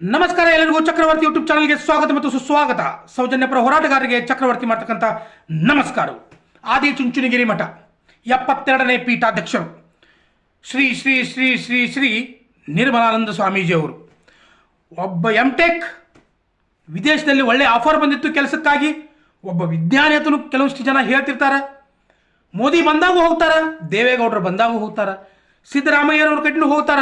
ನಮಸ್ಕಾರ ಎಲ್ಲರಿಗೂ ಚಕ್ರವರ್ತಿ ಯೂಟ್ಯೂಬ್ ಚಾನಲ್ಗೆ ಸ್ವಾಗತ ಮತ್ತು ಸುಸ್ವಾಗತ. ಸೌಜನ್ಯ ಪರ ಹೋರಾಟಗಾರರಿಗೆ ಚಕ್ರವರ್ತಿ ಮಾಡ್ತಕ್ಕಂಥ ನಮಸ್ಕಾರ. ಆದಿ ಚುಂಚುನಗಿರಿ ಮಠ, ಎಪ್ಪತ್ತೆರಡನೇ ಪೀಠಾಧ್ಯಕ್ಷರು ಶ್ರೀ ಶ್ರೀ ಶ್ರೀ ಶ್ರೀ ಶ್ರೀ ನಿರ್ಮಲಾನಂದ ಸ್ವಾಮೀಜಿಯವರು. ಒಬ್ಬ ಎಂ ಟೆಕ್ ವಿದೇಶದಲ್ಲಿ ಒಳ್ಳೆ ಆಫರ್ ಬಂದಿತ್ತು ಕೆಲಸಕ್ಕಾಗಿ. ಒಬ್ಬ ವಿಜ್ಞಾನಿಯತನು ಕೆಲವಷ್ಟು ಜನ ಹೇಳ್ತಿರ್ತಾರೆ. ಮೋದಿ ಬಂದಾಗೂ ಹೋಗ್ತಾರ, ದೇವೇಗೌಡರು ಬಂದಾಗೂ ಹೋಗ್ತಾರ ಸಿದ್ದರಾಮಯ್ಯನವ್ರ ಕಡೆನೂ ಹೋಗ್ತಾರ.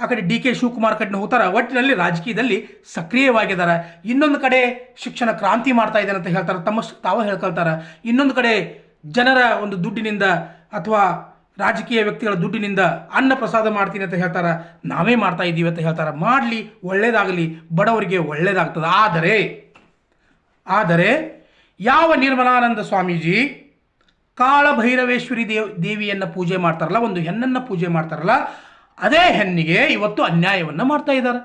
ಆ ಕಡೆ ಡಿ ಕೆ ಶಿವಕುಮಾರ್ ಕಟ್ಟಿನ ಹೋಗ್ತಾರ ಒಟ್ಟಿನಲ್ಲಿ ರಾಜಕೀಯದಲ್ಲಿ ಸಕ್ರಿಯವಾಗಿದ್ದಾರೆ. ಇನ್ನೊಂದು ಕಡೆ ಶಿಕ್ಷಣ ಕ್ರಾಂತಿ ಮಾಡ್ತಾ ಇದ್ದಾರೆ ಅಂತ ಹೇಳ್ತಾರೆ. ತಮ್ಮ ತಾವು ಹೇಳ್ಕೊಳ್ತಾರೆ. ಇನ್ನೊಂದು ಕಡೆ ಜನರ ಒಂದು ದುಡ್ಡಿನಿಂದ ಅಥವಾ ರಾಜಕೀಯ ವ್ಯಕ್ತಿಗಳ ದುಡ್ಡಿನಿಂದ ಅನ್ನ ಪ್ರಸಾದ ಮಾಡ್ತೀನಿ ಅಂತ ಹೇಳ್ತಾರೆ. ನಾವೇ ಮಾಡ್ತಾ ಇದ್ದೀವಿ ಅಂತ ಹೇಳ್ತಾರೆ. ಮಾಡಲಿ, ಒಳ್ಳೇದಾಗಲಿ, ಬಡವರಿಗೆ ಒಳ್ಳೇದಾಗ್ತದೆ. ಆದರೆ ಆದರೆ ಯಾವ ನಿರ್ಮಲಾನಂದ ಸ್ವಾಮೀಜಿ ಕಾಳಭೈರವೇಶ್ವರಿ ದೇವ್ ದೇವಿಯನ್ನು ಪೂಜೆ ಮಾಡ್ತಾರಲ್ಲ, ಒಂದು ಹೆಣ್ಣನ್ನು ಪೂಜೆ ಮಾಡ್ತಾರಲ್ಲ ಅದೇ ಹೆಣ್ಣಿಗೆ ಇವತ್ತು ಅನ್ಯಾಯವನ್ನು ಮಾಡ್ತಾ ಇದ್ದಾರೆ.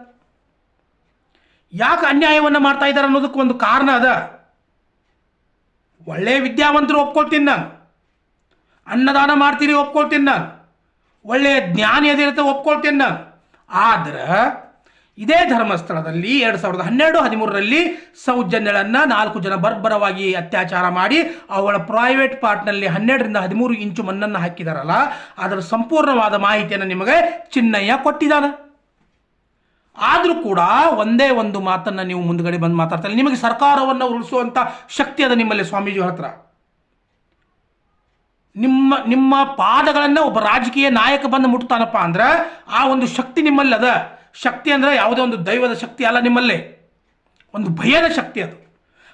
ಯಾಕೆ ಅನ್ಯಾಯವನ್ನು ಮಾಡ್ತಾ ಇದ್ದಾರೆ ಅನ್ನೋದಕ್ಕೆ ಒಂದು ಕಾರಣ ಅದ. ಒಳ್ಳೆಯ ವಿದ್ಯಾವಂತರು ಒಪ್ಕೊಳ್ತೀನಿ ನಾನು. ಅನ್ನದಾನ ಮಾಡ್ತೀರಿ ಒಪ್ಕೊಳ್ತೀನಿ ನಾನು. ಒಳ್ಳೆಯ ಜ್ಞಾನ ಎದಿರುತ್ತೆ ಒಪ್ಕೊಳ್ತೀನಿ ನಾನು. ಆದ್ರೆ ಇದೇ ಧರ್ಮಸ್ಥಳದಲ್ಲಿ ಎರಡು ಸಾವಿರದ ಹನ್ನೆರಡು, ಹದಿಮೂರರಲ್ಲಿ ಸೌಜನ್ಯಳನ್ನು ನಾಲ್ಕು ಜನ ಬರ್ಬರವಾಗಿ ಅತ್ಯಾಚಾರ ಮಾಡಿ ಅವಳ ಪ್ರೈವೇಟ್ ಪಾರ್ಟ್ನಲ್ಲಿ ಹನ್ನೆರಡರಿಂದ ಹದಿಮೂರು ಇಂಚು ಮಣ್ಣನ್ನು ಹಾಕಿದಾರಲ್ಲ, ಅದರ ಸಂಪೂರ್ಣವಾದ ಮಾಹಿತಿಯನ್ನು ನಿಮಗೆ ಚಿನ್ನಯ್ಯ ಕೊಟ್ಟಿದ್ದಾನೆ. ಆದರೂ ಕೂಡ ಒಂದೇ ಒಂದು ಮಾತನ್ನು ನೀವು ಮುಂದ್ಗಡೆ ಬಂದು ಮಾತಾಡ್ತಾರೆ ನಿಮಗೆ ಸರ್ಕಾರವನ್ನು ಉಳಿಸುವಂಥ ಶಕ್ತಿ ಅದ ನಿಮ್ಮಲ್ಲಿ ಸ್ವಾಮೀಜಿ ಹತ್ರ. ನಿಮ್ಮ ನಿಮ್ಮ ಪಾದಗಳನ್ನು ಒಬ್ಬ ರಾಜಕೀಯ ನಾಯಕ ಬಂದು ಮುಟ್ತಾನಪ್ಪ ಅಂದ್ರೆ ಆ ಒಂದು ಶಕ್ತಿ ನಿಮ್ಮಲ್ಲಿ ಅದ. ಶಕ್ತಿ ಅಂದರೆ ಯಾವುದೇ ಒಂದು ದೈವದ ಶಕ್ತಿ ಅಲ್ಲ ನಿಮ್ಮಲ್ಲಿ. ಒಂದು ಭಯದ ಶಕ್ತಿ ಅದು.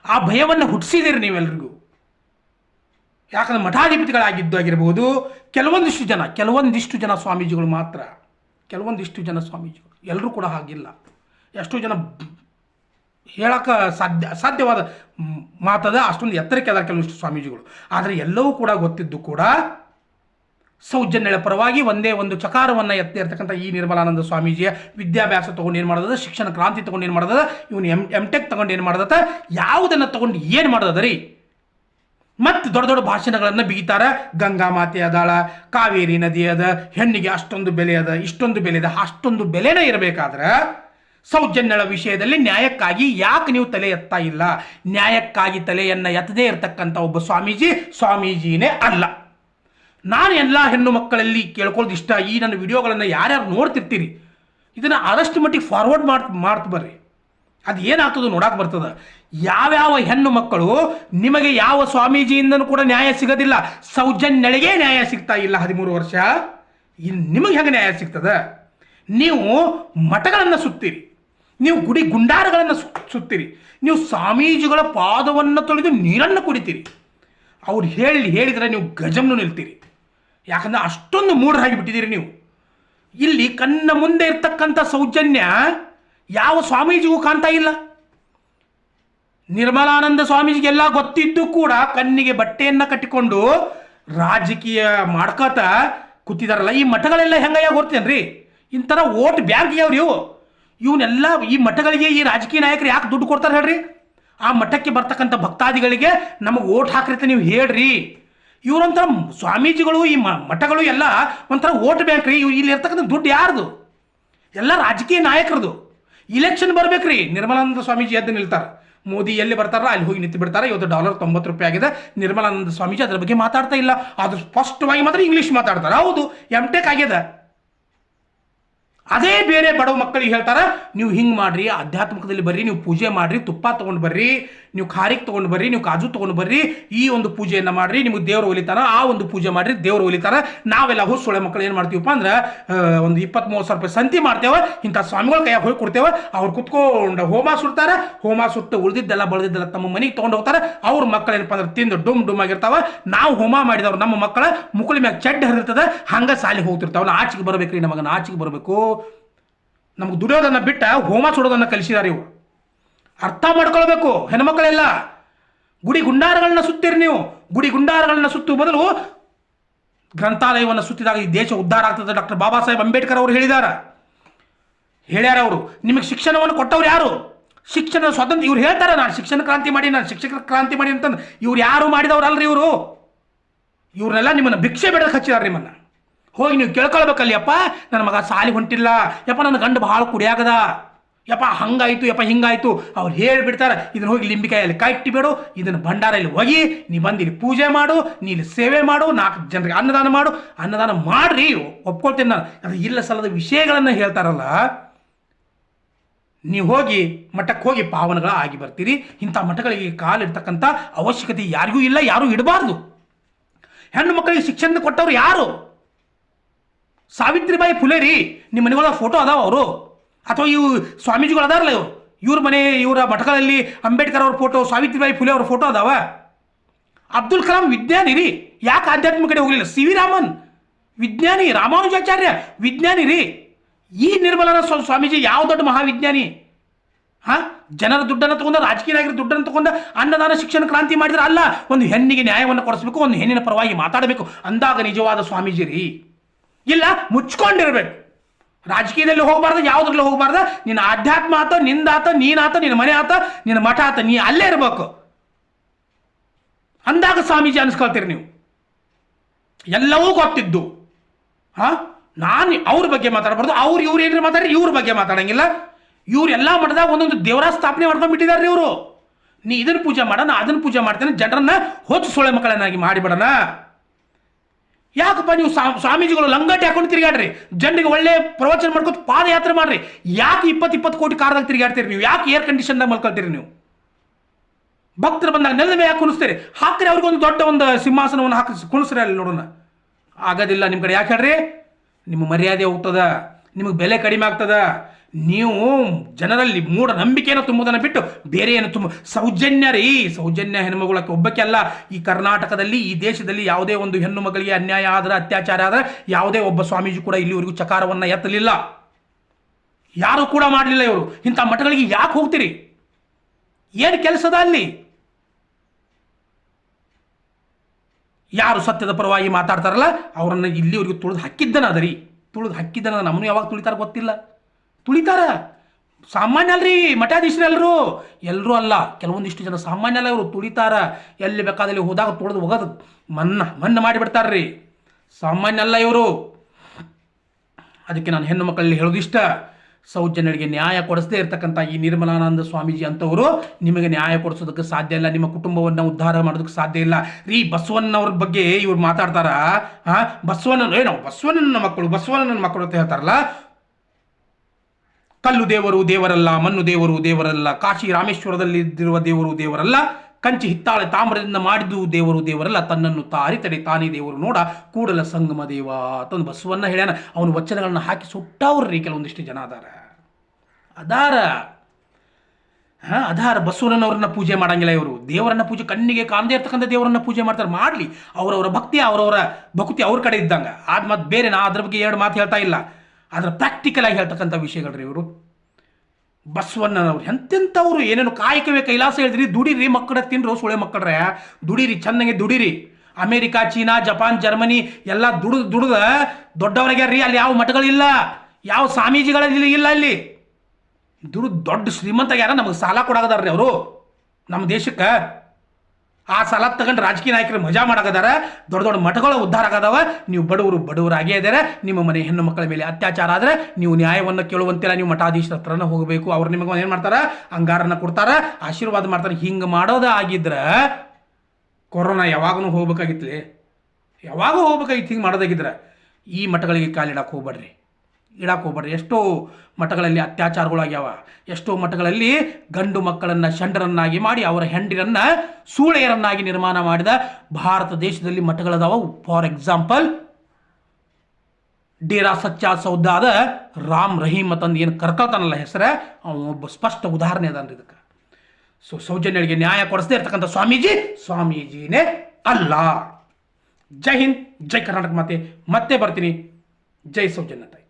ಆ ಭಯವನ್ನು ಹುಟ್ಟಿಸಿದಿರಿ ನೀವೆಲ್ರಿಗೂ. ಯಾಕಂದ್ರೆ ಮಠಾಧಿಪತಿಗಳಾಗಿದ್ದಾಗಿರ್ಬೋದು ಕೆಲವೊಂದಿಷ್ಟು ಜನ ಕೆಲವೊಂದಿಷ್ಟು ಜನ ಸ್ವಾಮೀಜಿಗಳು ಮಾತ್ರ, ಕೆಲವೊಂದಿಷ್ಟು ಜನ ಸ್ವಾಮೀಜಿಗಳು ಎಲ್ಲರೂ ಕೂಡ ಹಾಗಿಲ್ಲ. ಎಷ್ಟೋ ಜನ ಹೇಳಕ್ಕೆ ಸಾಧ್ಯ, ಅಸಾಧ್ಯವಾದ ಮಾತದ ಅಷ್ಟೊಂದು ಎತ್ತರಕ್ಕೆ ಅದ ಕೆಲವಷ್ಟು ಸ್ವಾಮೀಜಿಗಳು. ಆದರೆ ಎಲ್ಲವೂ ಕೂಡ ಗೊತ್ತಿದ್ದು ಕೂಡ ಸೌಜನ್ಯಳ ಪರವಾಗಿ ಒಂದೇ ಒಂದು ಚಕಾರವನ್ನು ಎತ್ತಿ ಇರ್ತಕ್ಕಂಥ ಈ ನಿರ್ಮಲಾನಂದ ಸ್ವಾಮೀಜಿಯ ವಿದ್ಯಾಭ್ಯಾಸ ತೊಗೊಂಡು ಏನು ಮಾಡೋದ ಶಿಕ್ಷಣ ಕ್ರಾಂತಿ ತೊಗೊಂಡು ಏನು ಮಾಡೋದ ಇವನು ಎಂ ಎಂ ಟೆಕ್ ತೊಗೊಂಡು ಏನು ಮಾಡೋದತ್ತ ಯಾವುದನ್ನು ತೊಗೊಂಡು ಏನು ಮಾಡೋದ ರೀ? ಮತ್ತು ದೊಡ್ಡ ದೊಡ್ಡ ಭಾಷಣಗಳನ್ನು ಬಿಗಿತಾರ. ಗಂಗಾ ಮಾತೆ ಅದಾಳ, ಕಾವೇರಿ ನದಿ ಅದ, ಹೆಣ್ಣಿಗೆ ಅಷ್ಟೊಂದು ಬೆಲೆ ಅದ, ಇಷ್ಟೊಂದು ಬೆಲೆ ಅದ, ಅಷ್ಟೊಂದು ಬೆಲೆನೇ ಇರಬೇಕಾದ್ರೆ ಸೌಜನ್ಯಳ ವಿಷಯದಲ್ಲಿ ನ್ಯಾಯಕ್ಕಾಗಿ ಯಾಕೆ ನೀವು ತಲೆ ಎತ್ತಾ ಇಲ್ಲ? ನ್ಯಾಯಕ್ಕಾಗಿ ತಲೆಯನ್ನು ಎತ್ತದೇ ಇರತಕ್ಕಂಥ ಒಬ್ಬ ಸ್ವಾಮೀಜಿ ಸ್ವಾಮೀಜಿನೇ ಅಲ್ಲ. ನಾನು ಎಲ್ಲ ಹೆಣ್ಣು ಮಕ್ಕಳಲ್ಲಿ ಕೇಳ್ಕೊಳ್ಳೋದು ಇಷ್ಟ. ಈ ನನ್ನ ವಿಡಿಯೋಗಳನ್ನು ಯಾರ್ಯಾರು ನೋಡ್ತಿರ್ತೀರಿ? ಇದನ್ನು ಆದಷ್ಟು ಮಟ್ಟಿಗೆ ಫಾರ್ವರ್ಡ್ ಮಾಡ್ ಮಾಡ್ತು ಬರ್ರಿ. ಅದು ಏನಾಗ್ತದೆ ನೋಡಕ್ಕೆ ಬರ್ತದೆ. ಯಾವ್ಯಾವ ಹೆಣ್ಣು ಮಕ್ಕಳು ನಿಮಗೆ ಯಾವ ಸ್ವಾಮೀಜಿಯಿಂದನೂ ಕೂಡ ನ್ಯಾಯ ಸಿಗೋದಿಲ್ಲ. ಸೌಜನ್ಯಳಿಗೆ ನ್ಯಾಯ ಸಿಗ್ತಾ ಇಲ್ಲ ಹದಿಮೂರು ವರ್ಷ. ಇನ್ನು ನಿಮಗೆ ಹೆಂಗೆ ನ್ಯಾಯ ಸಿಗ್ತದೆ? ನೀವು ಮಠಗಳನ್ನು ಸುತ್ತೀರಿ. ನೀವು ಗುಡಿ ಗುಂಡಾರಗಳನ್ನು ಸುತ್ತೀರಿ. ನೀವು ಸ್ವಾಮೀಜಿಗಳ ಪಾದವನ್ನು ತೊಳೆದು ನೀರನ್ನು ಕುಡಿತೀರಿ. ಅವ್ರು ಹೇಳಿ, ಹೇಳಿದರೆ ನೀವು ಗಜಮ್ನು ನಿಲ್ತೀರಿ. ಯಾಕಂದ್ರೆ ಅಷ್ಟೊಂದು ಮೂಢರಾಗಿ ಬಿಟ್ಟಿದ್ದೀರಿ ನೀವು. ಇಲ್ಲಿ ಕಣ್ಣ ಮುಂದೆ ಇರ್ತಕ್ಕಂಥ ಸೌಜನ್ಯ ಯಾವ ಸ್ವಾಮೀಜಿಗೂ ಕಾಣ್ತಾ ಇಲ್ಲ. ನಿರ್ಮಲಾನಂದ ಸ್ವಾಮೀಜಿಗೆಲ್ಲ ಗೊತ್ತಿದ್ದು ಕೂಡ ಕಣ್ಣಿಗೆ ಬಟ್ಟೆಯನ್ನು ಕಟ್ಟಿಕೊಂಡು ರಾಜಕೀಯ ಮಾಡ್ಕೋತ ಕೂತಿದಾರಲ್ಲ. ಈ ಮಠಗಳೆಲ್ಲ ಹೆಂಗಯ್ಯ ಗೊತ್ತೇನ್ರಿ? ಇಂಥರ ಓಟ್ ಬ್ಯಾಂಕ್ ಯಾವ್ರಿ ಇವು ಇವನ್ನೆಲ್ಲ ಈ ಮಠಗಳಿಗೆ ಈ ರಾಜಕೀಯ ನಾಯಕರು ಯಾಕೆ ದುಡ್ಡು ಕೊಡ್ತಾರೆ ಹೇಳ್ರಿ? ಆ ಮಠಕ್ಕೆ ಬರ್ತಕ್ಕಂಥ ಭಕ್ತಾದಿಗಳಿಗೆ ನಮಗೆ ಓಟ್ ಹಾಕ್ರಿ ನೀವು ಹೇಳ್ರಿ. ಇವರೊಂಥರ ಸ್ವಾಮೀಜಿಗಳು, ಈ ಮಠಗಳು ಎಲ್ಲ ಒಂಥರ ಓಟ್ ಬ್ಯಾಂಕ್ ರೀ ಇಲ್ಲಿ ಇರ್ತಕ್ಕಂಥ ದುಡ್ಡು ಯಾರ್ದು? ಎಲ್ಲ ರಾಜಕೀಯ ನಾಯಕರದು. ಇಲೆಕ್ಷನ್ ಬರ್ಬೇಕ್ರಿ. ನಿರ್ಮಲಾನಂದ ಸ್ವಾಮೀಜಿ ಎದ್ದು ನಿಲ್ತಾರೆ. ಮೋದಿ ಎಲ್ಲಿ ಬರ್ತಾರ ಅಲ್ಲಿ ಹೋಗಿ ನಿಂತು ಬಿಡ್ತಾರೆ. ಇವತ್ತು ಡಾಲರ್ ತೊಂಬತ್ತು ರೂಪಾಯಿ ಆಗಿದೆ. ನಿರ್ಮಲಾನಂದ ಸ್ವಾಮೀಜಿ ಅದ್ರ ಬಗ್ಗೆ ಮಾತಾಡ್ತಾ ಇಲ್ಲ. ಅದು ಸ್ಪಷ್ಟವಾಗಿ ಮಾತ್ರ ಇಂಗ್ಲೀಷ್ ಮಾತಾಡ್ತಾರೆ. ಹೌದು ಎಂ ಟೆಕ್ ಆಗ್ಯದ ಅದೇ ಬೇರೆ ಬಡವ ಮಕ್ಕಳಿಗೆ ಹೇಳ್ತಾರೆ, ನೀವು ಹಿಂಗೆ ಮಾಡ್ರಿ, ಆಧ್ಯಾತ್ಮಿಕದಲ್ಲಿ ಬರ್ರಿ, ನೀವು ಪೂಜೆ ಮಾಡ್ರಿ, ತುಪ್ಪ ತೊಗೊಂಡು ಬರ್ರಿ, ನೀವು ಖಾರಿಗೆ ತೊಗೊಂಡು ಬರ್ರಿ, ನೀವು ಕಾಜು ತೊಗೊಂಡು ಬರ್ರಿ, ಈ ಒಂದು ಪೂಜೆಯನ್ನು ಮಾಡ್ರಿ, ನಿಮಗೆ ದೇವ್ರು ಒಲಿತಾರ, ಆ ಒಂದು ಪೂಜೆ ಮಾಡ್ರಿ, ದೇವ್ರು ಒಲಿತಾರ, ನಾವೆಲ್ಲ ಹುಸ್ ಸೊಳೆ ಮಕ್ಕಳು ಏನು ಮಾಡ್ತೀವಪ್ಪ ಅಂದ್ರೆ ಒಂದು ಇಪ್ಪತ್ತ್ ಮೂವತ್ತು ಸಾವಿರ ರೂಪಾಯಿ ಸಂತಿ ಮಾಡ್ತೇವೆ, ಇಂಥ ಸ್ವಾಮಿಗಳ ಕೈಯಾಗ ಹೋಗಿ ಕೊಡ್ತೇವೆ, ಅವ್ರು ಕುತ್ಕೊಂಡು ಹೋಮ ಸುಡ್ತಾರೆ, ಹೋಮ ಸುಟ್ಟು ಉಳಿದಿದ್ದೆಲ್ಲ ಬಳದಿದ್ದೆಲ್ಲ ತಮ್ಮ ಮನೆಗೆ ತೊಗೊಂಡು ಹೋಗ್ತಾರೆ, ಅವ್ರ ಮಕ್ಕಳು ಏನಪ್ಪ ಅಂದ್ರೆ ತಿಂದು ಡುಮ್ ಡುಮ್ ಆಗಿರ್ತಾವ, ನಾವು ಹೋಮ ಮಾಡಿದವ್ರು ನಮ್ಮ ಮಕ್ಕಳ ಮುಕ್ಕಳ ಮ್ಯಾಗ ಚಡ್ ಹರಿರ್ತದೆ, ಹಂಗೆ ಸಾಲಿಗೆ ಹೋಗ್ತಿರ್ತಾವಲ್ಲ, ಆಚೆಗೆ ಬರ್ಬೇಕ್ರಿ ನಮಗೆ ಆಚೆಗೆ ಬರಬೇಕು. ನಮ್ಗೆ ದುಡಿಯೋದನ್ನು ಬಿಟ್ಟ ಹೋಮ ಸುಡೋದನ್ನು ಕಲಿಸಿದ್ದಾರೆ ಇವು ಅರ್ಥ ಮಾಡ್ಕೊಳ್ಬೇಕು, ಹೆಣ್ಮಕ್ಳೆಲ್ಲ. ಗುಡಿ ಗುಂಡಾರಗಳನ್ನ ಸುತ್ತಿರಿ ನೀವು. ಗುಡಿ ಗುಂಡಾರಗಳನ್ನ ಸುತ್ತು ಬದಲು ಗ್ರಂಥಾಲಯವನ್ನು ಸುತ್ತಿದಾಗ ಈ ದೇಶ ಉದ್ಧಾರ ಆಗ್ತದೆ ಡಾಕ್ಟರ್ ಬಾಬಾ ಸಾಹೇಬ್ ಅಂಬೇಡ್ಕರ್ ಅವರು ಹೇಳಿದಾರ. ಹೇಳ್ಯಾರ ಅವರು. ನಿಮಗೆ ಶಿಕ್ಷಣವನ್ನು ಕೊಟ್ಟವ್ರು ಯಾರು? ಶಿಕ್ಷಣ ಸ್ವಾತಂತ್ರ್ಯ ಇವ್ರು ಹೇಳ್ತಾರೆ, ನಾನು ಶಿಕ್ಷಣ ಕ್ರಾಂತಿ ಮಾಡಿ ನಾನು ಶಿಕ್ಷಕ ಕ್ರಾಂತಿ ಮಾಡಿ ಅಂತಂದು. ಇವ್ರು ಯಾರು ಮಾಡಿದವ್ರಲ್ರಿ ಇವರು? ಇವ್ರನ್ನೆಲ್ಲ ನಿಮ್ಮನ್ನು ಭಿಕ್ಷೆ ಬೇಡಕ್ಕೆ ಹಚ್ಚಿದಾರೆ ನಿಮ್ಮನ್ನು. ಹೋಗಿ ನೀವು ಕೇಳ್ಕೊಳ್ಬೇಕಲ್ಲಿ ಅಪ್ಪ ನನ್ನ ಮಗ ಸಾಲಿ ಹೊಂಟಿಲ್ಲ. ಯಪ್ಪ, ನನ್ನ ಗಂಡು ಭಾಳ ಕುಡಿಯಾಗದ. ಯಪ್ಪ, ಹಂಗಾಯ್ತು, ಯಪ್ಪ, ಹಿಂಗಾಯ್ತು. ಅವ್ರು ಹೇಳಿಬಿಡ್ತಾರೆ ಇದನ್ನ ಹೋಗಿ ಲಿಂಬಿಕಾಯಲ್ಲಿ ಇದನ್ನು ಭಂಡಾರಲ್ಲಿ ಹೋಗಿ ನೀ ಬಂದು ಇಲ್ಲಿ ಪೂಜೆ ಮಾಡು, ನೀ ಇಲ್ಲಿ ಸೇವೆ ಮಾಡು, ನಾಲ್ಕು ಜನರಿಗೆ ಅನ್ನದಾನ ಮಾಡು. ಅನ್ನದಾನ ಮಾಡ್ರಿ, ಒಪ್ಕೊಳ್ತೀನಿ ನಾನು. ಅದು ಇಲ್ಲ ಸಲದ ವಿಷಯಗಳನ್ನು ಹೇಳ್ತಾರಲ್ಲ ನೀವು ಹೋಗಿ ಮಠಕ್ಕೆ ಹೋಗಿ ಪಾವನಗಳ ಆಗಿ ಬರ್ತೀರಿ. ಇಂಥ ಮಠಗಳಿಗೆ ಕಾಲಿಡ್ತಕ್ಕಂಥ ಅವಶ್ಯಕತೆ ಯಾರಿಗೂ ಇಲ್ಲ, ಯಾರೂ ಇಡಬಾರ್ದು. ಹೆಣ್ಣು ಮಕ್ಕಳಿಗೆ ಶಿಕ್ಷಣ ಕೊಟ್ಟವರು ಯಾರು? ಸಾವಿತ್ರಿಬಾಯಿ ಫುಲೆ ರೀ ನಿಮ್ಮ ಮನೆಗಳ ಫೋಟೋ ಅದಾವ ಅವರು. ಅಥವಾ ಇವು ಸ್ವಾಮೀಜಿಗಳು ಅದಾರಲ್ಲ ಇವ್ರು ಇವ್ರ ಮನೆ, ಇವರ ಮಠಗಳಲ್ಲಿ ಅಂಬೇಡ್ಕರ್ ಅವ್ರ ಫೋಟೋ, ಸಾವಿತ್ರಿಬಾಯಿ ಫುಲೆ ಅವ್ರ ಫೋಟೋ ಅದಾವ. ಅಬ್ದುಲ್ ಕಲಾಂ ವಿಜ್ಞಾನಿ ರೀ. ಯಾಕೆ ಆಧ್ಯಾತ್ಮ ಕಡೆ ಹೋಗಲಿಲ್ಲ? C V Raman. ವಿಜ್ಞಾನಿ, ರಾಮಾನುಜಾಚಾರ್ಯ ವಿಜ್ಞಾನಿ ರೀ. ಈ ನಿರ್ಮಲನ ಸ್ವ, ಸ್ವಾಮೀಜಿ ಯಾವ ದೊಡ್ಡ ಮಹಾವಿಜ್ಞಾನಿ? ಹಾ? ಜನರ ದುಡ್ಡನ್ನು ತಗೊಂಡ, ರಾಜಕೀಯ ನಾಯಕರ ದುಡ್ಡನ್ನು ತಗೊಂಡ, ಅನ್ನದಾನ, ಶಿಕ್ಷಣ, ಕ್ರಾಂತಿ ಮಾಡಿದ್ರೆ ಅಲ್ಲ. ಒಂದು ಹೆಣ್ಣಿಗೆ ನ್ಯಾಯವನ್ನು ಕೊಡಿಸ್ಬೇಕು, ಒಂದು ಹೆಣ್ಣಿನ ಪರವಾಗಿ ಮಾತಾಡಬೇಕು. ಅಂದಾಗ ನಿಜವಾದ ಸ್ವಾಮೀಜಿ ರೀ. ಇಲ್ಲ, ಮುಚ್ಕೊಂಡಿರ್ಬೇಕು. ರಾಜಕೀಯದಲ್ಲಿ ಹೋಗಬಾರ್ದು, ಯಾವುದ್ರಲ್ಲಿ ಹೋಗಬಾರ್ದು. ನಿನ್ನ ಆಧ್ಯಾತ್ಮ ಆತ ನಿಂದಾತ ನೀನಾತ ನಿನ್ನ ಮನೆ ಆತ, ನಿನ್ನ ಮಠ ಆತ, ನೀ ಅಲ್ಲೇ ಇರಬೇಕು. ಅಂದಾಗ ಸ್ವಾಮೀಜಿ ಅನ್ಸ್ಕೊಳ್ತೀರಿ ನೀವು. ಎಲ್ಲವೂ ಗೊತ್ತಿದ್ದು. ಹಾ ನಾನು ಅವ್ರ ಬಗ್ಗೆ ಮಾತಾಡಬಾರ್ದು. ಅವ್ರು ಇವ್ರು ಏನ್ರಿ ಮಾತಾಡ್ರಿ? ಇವ್ರ ಬಗ್ಗೆ ಮಾತಾಡಂಗಿಲ್ಲ. ಇವ್ರು ಎಲ್ಲ ಮಠದಾಗ ಒಂದೊಂದು ದೇವರ ಸ್ಥಾಪನೆ ಮಾಡ್ಕೊಂಡ್ಬಿಟ್ಟಿದ್ದಾರೆ ಇವರು. ನೀ ಇದನ್ನ ಪೂಜೆ ಮಾಡೋಣ ಅದನ್ನು ಪೂಜೆ ಮಾಡ್ತೇನೆ, ಜನರನ್ನ ಹೊತ್ತು ಸೊಳ್ಳೆ ಮಕ್ಕಳನ್ನಾಗಿ ಮಾಡಿಬಿಡೋಣ. ಯಾಕಪ್ಪ ನೀವು ಸ್ವಾ- ಸ್ವಾಮೀಜಿಗಳು ಲಂಗಟಿ ಹಾಕೊಂಡು ತಿರುಗಾಡ್ರಿ? ಜನರಿಗೆ ಒಳ್ಳೆ ಪ್ರವಚನ ಮಾಡ್ಕೊತ ಪಾದಯಾತ್ರೆ ಮಾಡ್ರಿ. ಯಾಕೆ ಇಪ್ಪತ್ತು ಇಪ್ಪತ್ತು ಕೋಟಿ ಕಾರ್ದಾಗ ತಿರುಗಾಡ್ತೀರಿ ನೀವು? ಯಾಕೆ ಏರ್ ಕಂಡೀಷನ್ದಾಗ ಮಲ್ಕೊಳ್ತೀರಿ ನೀವು? ಭಕ್ತರು ಬಂದಾಗ ನೆಲದ ಮೇಲೆ ಯಾಕೆ ಕುಣಿಸ್ತೀರಿ? ಹಾಕ್ರಿ ಅವ್ರಿಗೊಂದು ದೊಡ್ಡ ಒಂದು ಸಿಂಹಾಸನವನ್ನು ಹಾಕಿ ಕುಣಿಸ್ರಿ ಅಲ್ಲಿ ನೋಡೋಣ. ಆಗೋದಿಲ್ಲ ನಿಮ್ಮ ಕಡೆ ಯಾಕೆ ಹೇಳ್ರಿ? ನಿಮ್ಮ ಮರ್ಯಾದೆ ಹೋಗ್ತದ ನಿಮಗೆ ಬೆಲೆ ಕಡಿಮೆ ಆಗ್ತದ ನೀವು ಜನರಲ್ಲಿ ಮೂಢ ನಂಬಿಕೆಯನ್ನು ತುಂಬುವುದನ್ನು ಬಿಟ್ಟು ಬೇರೆ ಏನು ತುಂಬ. ಸೌಜನ್ಯ ರೀ, ಸೌಜನ್ಯ ಹೆಣ್ಮಗಳಕ್ಕೆ ಒಬ್ಬಕ್ಕೆ ಅಲ್ಲ. ಈ ಕರ್ನಾಟಕದಲ್ಲಿ, ಈ ದೇಶದಲ್ಲಿ ಯಾವುದೇ ಒಂದು ಹೆಣ್ಣು ಮಗಳಿಗೆ ಅನ್ಯಾಯ ಆದರೆ, ಅತ್ಯಾಚಾರ ಆದರೆ ಯಾವುದೇ ಒಬ್ಬ ಸ್ವಾಮೀಜಿ ಕೂಡ ಇಲ್ಲಿವರೆಗೂ ಚಕಾರವನ್ನು ಎತ್ತಲಿಲ್ಲ. ಯಾರು ಕೂಡ ಮಾಡಲಿಲ್ಲ ಇವರು. ಇಂಥ ಮಠಗಳಿಗೆ ಯಾಕೆ ಹೋಗ್ತೀರಿ? ಏನು ಕೆಲಸದ ಅಲ್ಲಿ? ಯಾರು ಸತ್ಯದ ಪರವಾಗಿ ಮಾತಾಡ್ತಾರಲ್ಲ, ಅವರನ್ನು ಇಲ್ಲಿವರೆಗೂ ತುಳಿದು ಹಾಕಿದ್ದನ ಅದರಿ ತುಳಿದು ಹಾಕಿದ್ದನ ನಮ್ಮನ್ನು ಯಾವಾಗ ತುಳಿತಾರೆ ಗೊತ್ತಿಲ್ಲ. ತುಳಿತಾರ. ಸಾಮಾನ್ಯ ಅಲ್ರಿ ಮಠಾಧೀಶರು ಎಲ್ಲರೂ ಅಲ್ಲ, ಕೆಲವೊಂದಿಷ್ಟು ಜನ ಸಾಮಾನ್ಯ ಅಲ್ಲ ಇವರು ತುಳಿತಾರ. ಎಲ್ಲಿ ಬೇಕಾದಲ್ಲಿ ಹೋದಾಗ ತುಳಿದು ಹೋಗೋದು ಮನ್ನ ಮನ್ನ ಮಾಡಿಬಿಡ್ತಾರ್ರಿ. ಸಾಮಾನ್ಯ ಅಲ್ಲ ಇವರು. ಅದಕ್ಕೆ ನಾನು ಹೆಣ್ಣು ಮಕ್ಕಳಲ್ಲಿ ಹೇಳೋದಿಷ್ಟ ಸೌಜನ್ಯರಿಗೆ ನ್ಯಾಯ ಕೊಡಿಸದೇ ಇರತಕ್ಕಂಥ ಈ ನಿರ್ಮಲಾನಂದ ಸ್ವಾಮೀಜಿ ಅಂತವರು ನಿಮಗೆ ನ್ಯಾಯ ಕೊಡಿಸೋದಕ್ಕೆ ಸಾಧ್ಯ ಇಲ್ಲ, ನಿಮ್ಮ ಕುಟುಂಬವನ್ನು ಉದ್ಧಾರ ಮಾಡೋದಕ್ಕೆ ಸಾಧ್ಯ ಇಲ್ಲ. ರೀ, ಬಸವಣ್ಣವ್ರ ಬಗ್ಗೆ ಇವ್ರು ಮಾತಾಡ್ತಾರ? ಹಾ ಬಸವಣ್ಣ ಏನೋ, ಬಸವಣ್ಣನ ಮಕ್ಕಳು ಬಸವಣ್ಣನ ಮಕ್ಕಳು ಅಂತ ಹೇಳ್ತಾರಲ್ಲ ಕಲ್ಲು ದೇವರು ದೇವರಲ್ಲ, ಮಣ್ಣು ದೇವರು ದೇವರಲ್ಲ, ಕಾಶಿ ರಾಮೇಶ್ವರದಲ್ಲಿ ಇದ್ದಿರುವ ದೇವರು ದೇವರಲ್ಲ, ಕಂಚಿ ಹಿತ್ತಾಳೆ ತಾಮ್ರದಿಂದ ಮಾಡಿದ್ದು ದೇವರು ದೇವರಲ್ಲ, ತನ್ನನ್ನು ತಾರಿತಡೆ ತಾನೇ ದೇವರು ನೋಡ, ಕೂಡಲ ಸಂಗಮ ದೇವ. ತಂದು ಬಸವನ್ನ ಹೇಳ್ಯಾನ, ಅವನ ವಚನಗಳನ್ನ ಹಾಕಿ ಸುಟ್ಟವ್ರಿ ಕೆಲವೊಂದಿಷ್ಟು ಜನ ಅದಾರ. ಅದಾರ. ಹಾಂ, ಅದಾರ ಬಸವನವ್ರನ್ನ ಪೂಜೆ ಮಾಡಂಗಿಲ್ಲ ಇವರು. ದೇವರನ್ನ ಪೂಜೆ ಕಣ್ಣಿಗೆ ಕಾಣದೇ ಇರ್ತಕ್ಕಂಥ ದೇವರನ್ನ ಪೂಜೆ ಮಾಡ್ತಾರೆ. ಮಾಡಲಿ, ಅವರವರ ಭಕ್ತಿ ಅವರವರ ಭಕ್ತಿ ಅವ್ರ ಕಡೆ ಇದ್ದಂಗೆ. ಆದ ಮತ್ತೆ ಬೇರೆ ನಾ ಅದ್ರ ಬಗ್ಗೆ ಎರಡು ಮಾತು ಹೇಳ್ತಾ ಇಲ್ಲ. ಆದ್ರೆ ಪ್ರಾಕ್ಟಿಕಲ್ ಆಗಿ ಹೇಳ್ತಕ್ಕಂಥ ರೀ ಇವರು. ಬಸವಣ್ಣನವ್ರು, ಎಂತೆಂಥವ್ರು ಏನೇನು ಕಾಯಕವೇ ಕೈಲಾಸ ಹೇಳಿದ್ರಿ, ದುಡಿರಿ ಮಕ್ಕಳ ತಿನ್ರು ಸುಳೆ ಮಕ್ಕಳ್ರೆ. ದುಡಿರಿ, ಚೆನ್ನಾಗಿ ದುಡಿರಿ. ಅಮೇರಿಕಾ, ಚೀನಾ, ಜಪಾನ್, ಜರ್ಮನಿ ಎಲ್ಲ ದುಡಿದು, ದುಡ್ದ ದೊಡ್ಡವರಾಗ್ಯಾರ್ರಿ, ಅಲ್ಲಿ ಯಾವ ಮಠಗಳಿಲ್ಲ, ಯಾವ ಸ್ವಾಮೀಜಿಗಳಲ್ಲಿ ಇಲ್ಲ ಅಲ್ಲಿ. ದುಡ್ದು ದೊಡ್ಡ ಶ್ರೀಮಂತ ಯಾರ ನಮಗೆ ಸಾಲ ಕೊಡಾಗದಾರ್ರಿ ಅವರು. ನಮ್ಮ ದೇಶಕ್ಕೆ ಆ ಸಲ ತಗೊಂಡು ರಾಜಕೀಯ ನಾಯಕರು ಮಜಾ ಮಾಡಾಕದಾರ, ದೊಡ್ಡ ದೊಡ್ಡ ಮಠಗಳು ಉದ್ಧಾರ ಆಗದವ. ನೀವು ಬಡವರು ಬಡವರಾಗೇ ಇದ್ದಾರೆ ನಿಮ್ಮ ಮನೆ ಹೆಣ್ಣು ಮಕ್ಕಳ ಮೇಲೆ ಅತ್ಯಾಚಾರ ಆದರೆ ನೀವು ನ್ಯಾಯವನ್ನು ಕೇಳುವಂತಿಲ್ಲ, ನೀವು ಮಠಾಧೀಶರ ಹತ್ರನ ಹೋಗಬೇಕು. ಅವ್ರು ನಿಮಗೆ ಏನು ಮಾಡ್ತಾರೆ? ಅಂಗಾರನ ಕೊಡ್ತಾರ, ಆಶೀರ್ವಾದ ಮಾಡ್ತಾರೆ. ಹಿಂಗೆ ಮಾಡೋದ ಆಗಿದ್ರೆ ಕೊರೋನಾ ಯಾವಾಗೂ ಹೋಗ್ಬೇಕಾಗಿತ್ತು ಯಾವಾಗೂ ಹೋಗ್ಬೇಕಾಗಿತ್ತು, ಹಿಂಗೆ ಮಾಡೋದಾಗಿದ್ರೆ. ಈ ಮಠಗಳಿಗೆ ಕಾಲಿಡಕ್ಕೆ ಹೋಗ್ಬೇಡ್ರಿ. ಇಡಕ್ಕೆ ಹೋಗ್ಬೇಡ್ರಿ ಎಷ್ಟೋ ಮಠಗಳಲ್ಲಿ ಅತ್ಯಾಚಾರಗಳಾಗ್ಯಾವ. ಎಷ್ಟೋ ಮಠಗಳಲ್ಲಿ ಗಂಡು ಮಕ್ಕಳನ್ನು ಶಂಡರನ್ನಾಗಿ ಮಾಡಿ ಅವರ ಹೆಂಡಿರನ್ನು ಸೂಳೆಯರನ್ನಾಗಿ ನಿರ್ಮಾಣ ಮಾಡಿದ ಭಾರತ ದೇಶದಲ್ಲಿ ಮಠಗಳದಾವ. ಫಾರ್ ಎಕ್ಸಾಂಪಲ್ ಡೇರಾ ಸಚ್ಚಾ ಸೌದಾದ ರಾಮ್ ರಹೀಮ್ ಅಂತಂದು ಏನು ಕರ್ಕೊಳ್ತಾನಲ್ಲ ಹೆಸರ? ಒಬ್ಬ ಸ್ಪಷ್ಟ ಉದಾಹರಣೆ ಅದಾನ ಇದಕ್ಕೆ. ಸೊ ಸೌಜನ್ಯಗಳಿಗೆ ನ್ಯಾಯ ಕೊಡಿಸದೇ ಇರ್ತಕ್ಕಂಥ ಸ್ವಾಮೀಜಿ, ಸ್ವಾಮೀಜಿನೇ ಅಲ್ಲ. ಜೈ ಹಿಂದ್, ಜೈ ಕರ್ನಾಟಕ ಮಾತೆ. ಮತ್ತೆ ಬರ್ತೀನಿ. ಜೈ ಸೌಜನ್ಯ ತಾಯಿ